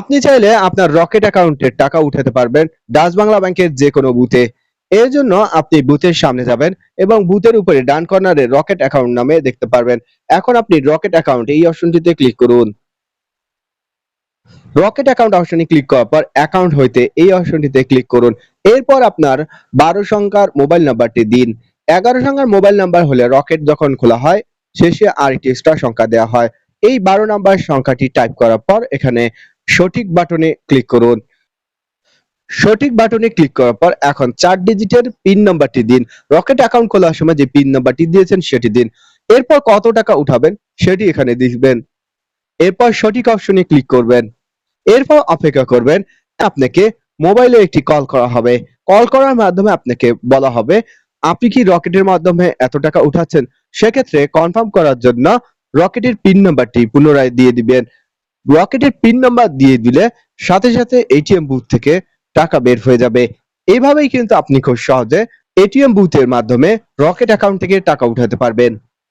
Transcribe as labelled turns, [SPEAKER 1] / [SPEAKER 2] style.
[SPEAKER 1] আপনি চাইলে আপনার রকেট অ্যাকাউন্টের টাকা উঠাতে পারবেন ডাচ বাংলা ব্যাংকের যে কোনো বুথে। এর জন্য আপনি বুথের সামনে যাবেন এবং বুথের উপরে ডান কর্নারে রকেট অ্যাকাউন্ট নামে দেখতে পারবেন। এখন আপনি রকেট অ্যাকাউন্ট এই অপশনটিতে ক্লিক করুন। রকেট অ্যাকাউন্ট অপশনে ক্লিক করার পর অ্যাকাউন্ট হইতে এই অপশনটিতে ক্লিক করুন। এরপর আপনার বারো সংখ্যার মোবাইল নাম্বারটি দিন। এগারো সংখ্যার মোবাইল নাম্বার হলে রকেট যখন খোলা হয়, শেষে আর আরেকটি এক্সট্রা সংখ্যা দেওয়া হয়। এই বারো নাম্বার সংখ্যাটি টাইপ করার পর এখানে সঠিক বাটনে ক্লিক করুন। সঠিক বাটনে ক্লিক করার পর এখন চার ডিজিটের পিন নাম্বারটি দিন। রকেট অ্যাকাউন্ট খোলার সময় যে পিন নাম্বারটি দিয়েছেন সেটি দিন। এরপর কত টাকা উঠাবেন সেটি এখানে দিবেন এরপর সঠিক অপশনে ক্লিক করবেন। এরপর অপেক্ষা করবেন, আপনাকে মোবাইলে একটি কল করা হবে। কল করার মাধ্যমে আপনাকে বলা হবে, আপনি কি রকেটের মাধ্যমে এত টাকা উঠাচ্ছেন? সেক্ষেত্রে কনফার্ম করার জন্য রকেটের পিন নাম্বারটি পুনরায় দিয়ে দিবেন। রকেটের পিন নাম্বার দিয়ে দিলে সাথে সাথে এটিএম বুথ থেকে টাকা বের হয়ে যাবে। এভাবেই কিন্তু আপনি খুব সহজে এটিএম বুথের মাধ্যমে রকেট অ্যাকাউন্ট থেকে টাকা উঠাতে পারবেন।